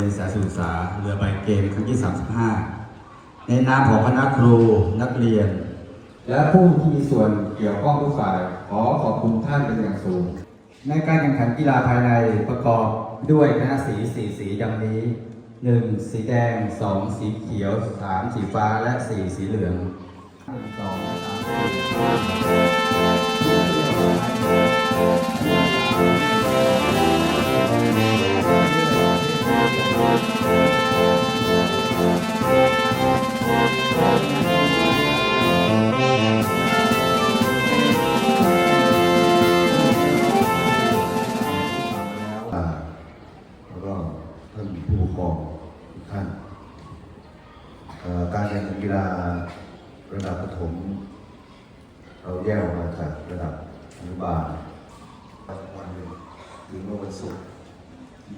รียนสายศึกษาเรือใบเกมครั้งที่ 35 ในนามของคณะครูนักเรียน และผู้ที่มีส่วนเกี่ยวข้องทุกฝ่าย ขอขอบคุณท่านเป็นอย่างสูง ในการแข่งขันกีฬาภายในประกอบด้วยคณะสีสีสีดังนี้ 1. สีแดง 2. สีเขียว 3. สีฟ้าและ 4. สีเหลือง 2. 3.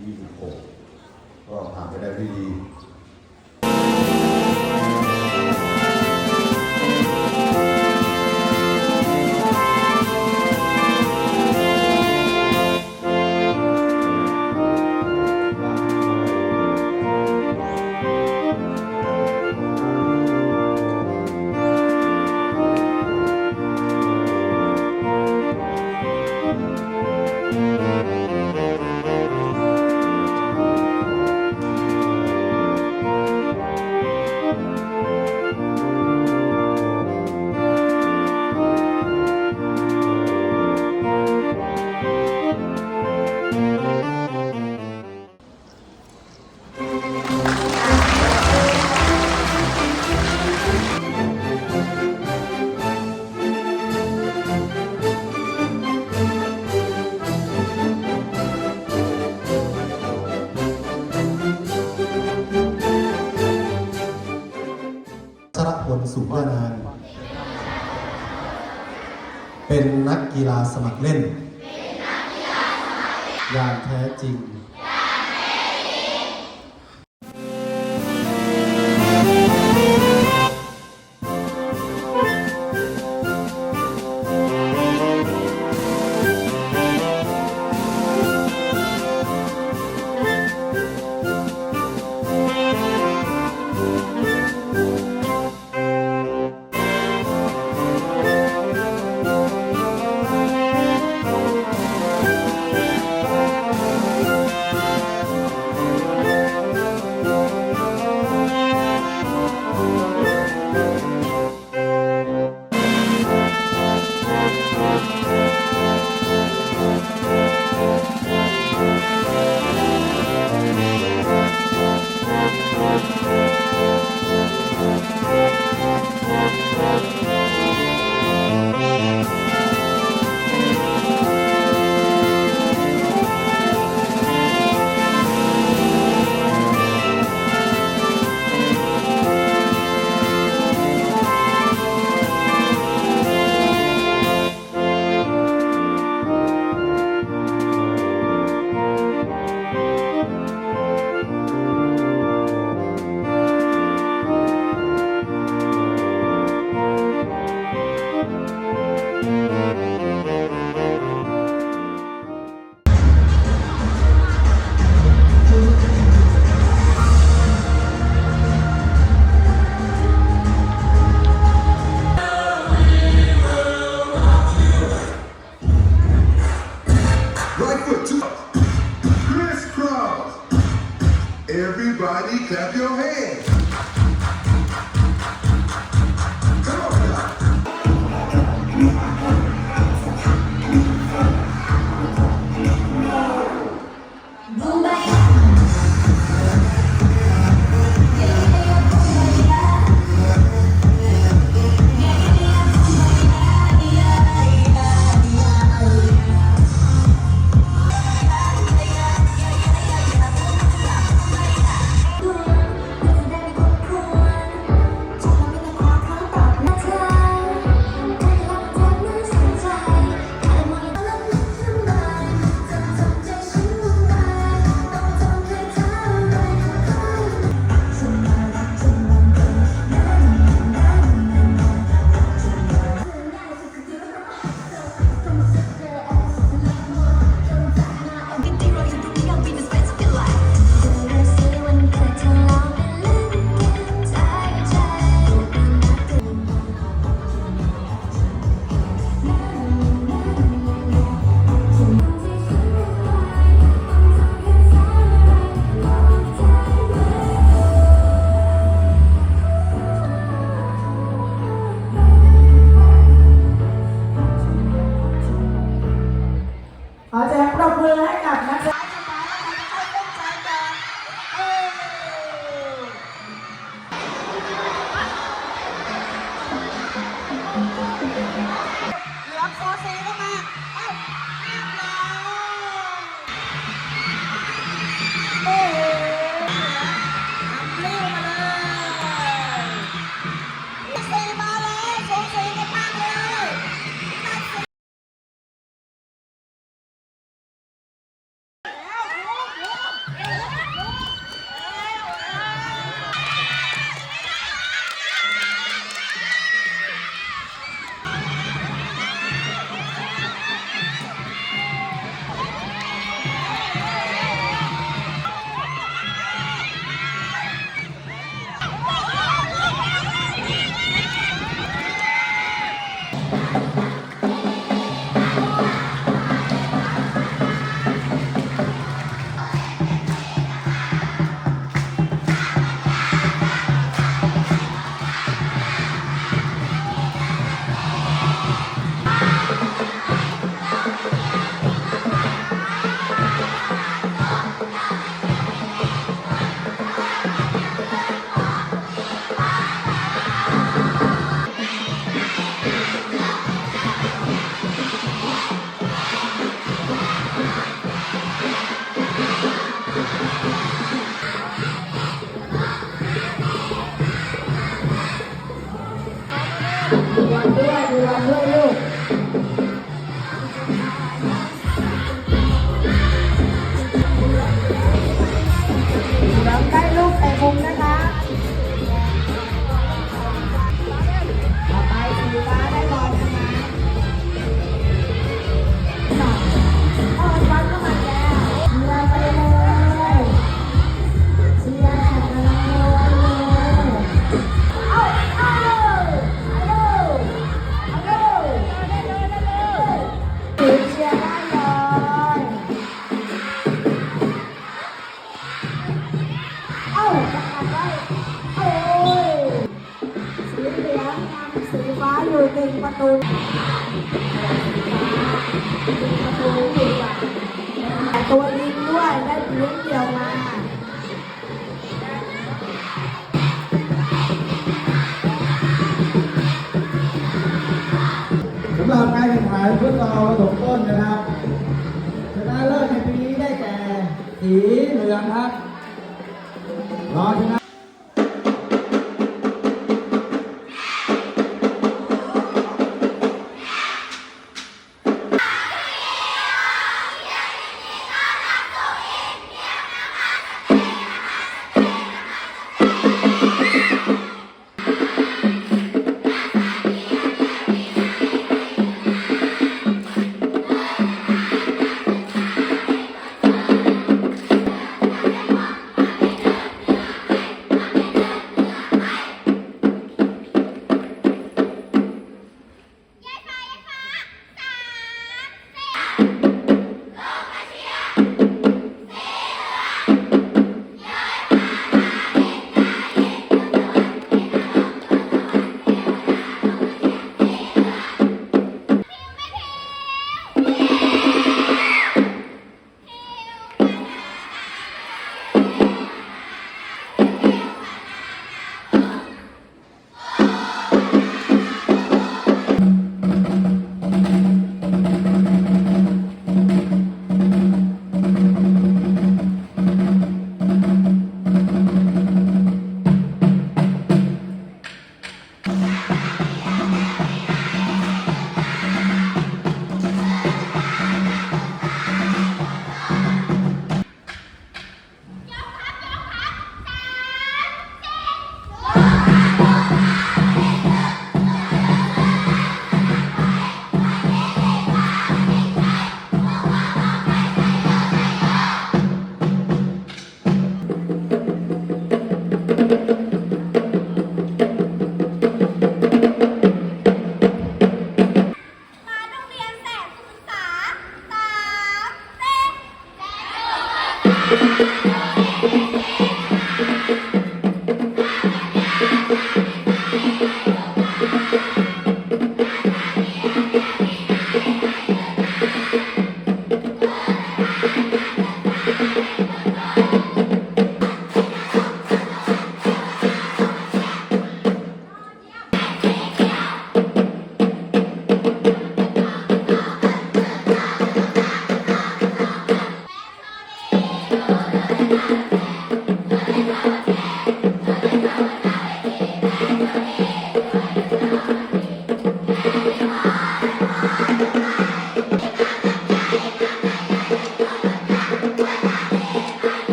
26ก็ผ่านไปได้ด้วยดี ลสุวานานเป็นนักกีฬาสมัครเล่น อย่างแท้จริง ตัวดีด้วยได้เลี้ยงเดี่ยวมาสำหรับการแข่งขันฟุตซอลผสมต้นนะครับชนะเลิศในปีนี้ได้แก่สีเหลืองครับรอชนะ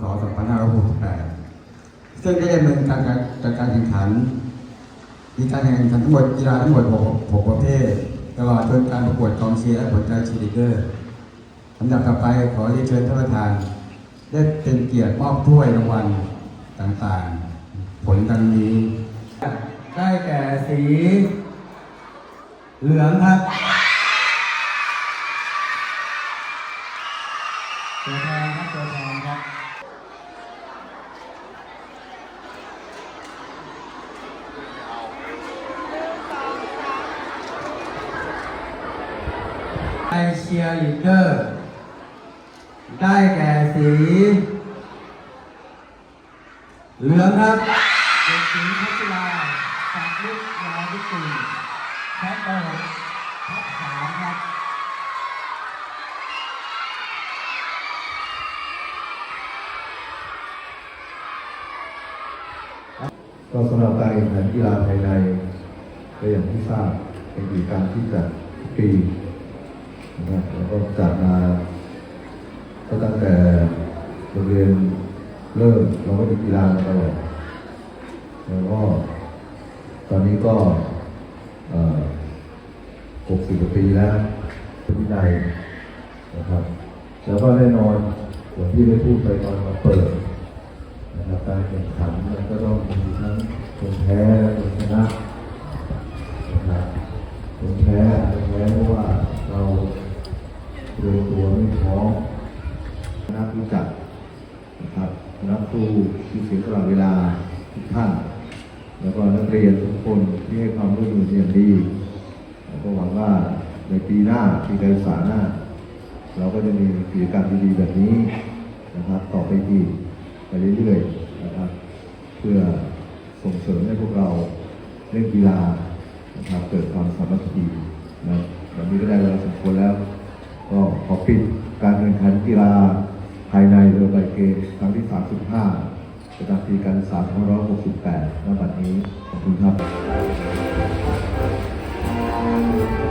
ศ 2568 ซึ่งได้ดำเนินการจัดการแข่งขัน มีการแข่งขันทั้งหมดกีฬาทั้งหมด 6 ประเภท ตลอดจนการประกวดกองเชียร์และผลการชีลีดเดอร์ลำดับต่อไปขอเรียนเชิญท่านประธาน ได้เป็นเกียรติมอบถ้วยรางวัลต่างๆ ผลดังนี้ ได้แก่สี เหลืองครับตัวแทนครับตัวแทนครับ ไอเชียร์ลีดเดอร์ ได้แก่สี เหลืองครับเด็กสีพัชราจากลูกยาวิกุลแพ็คเบอร์พ็คสามครับก็สำหรับการแข่งขันกีฬาภายในก็อย่างที่ทราบเป็นกิจกรรมที่จัดทุกปี นะครับแล้วก็จัดมาก็ตั้งแต่โรงเรียนเริ่มเราก็มีกีฬามาตลอดแล้วก็ตอนนี้ก็60กว่าปีแล้วเป็นวินัยนะครับ แล้วก็แน่นอนอย่างที่ได้พูดไปตอนมาเปิดนะครับการแข่งขันมันก็ต้องมีทั้งคนแพ้และคนชนะนะครับคนแพ้อาจจะแพ้เพราะว่าเราเตรียมตัวไม่พร้อมนักรู้จักนะครับนักครูที่เสียสละเวลาทุกท่าน แล้วก็นักเรียนทุกคนที่ให้ความร่วมมืออย่างดีแล้วก็หวังว่าในปีหน้าปีการศึกษาหน้า เราก็จะมีกิจกรรมดีๆแบบนี้นะครับ ต่อไปอีกไปเรื่อยๆนะครับ เพื่อส่งเสริมให้พวกเราเล่นกีฬานะครับเกิดความสามัคคีนะวันนี้ก็ได้เวลาสมควรแล้ว ก็ขอปิดการแข่งขันกีฬาภายในเรือใบเกมครั้งที่ 35 ประจำปีการศึกษา2568ณบัดนี้ ขอบคุณครับ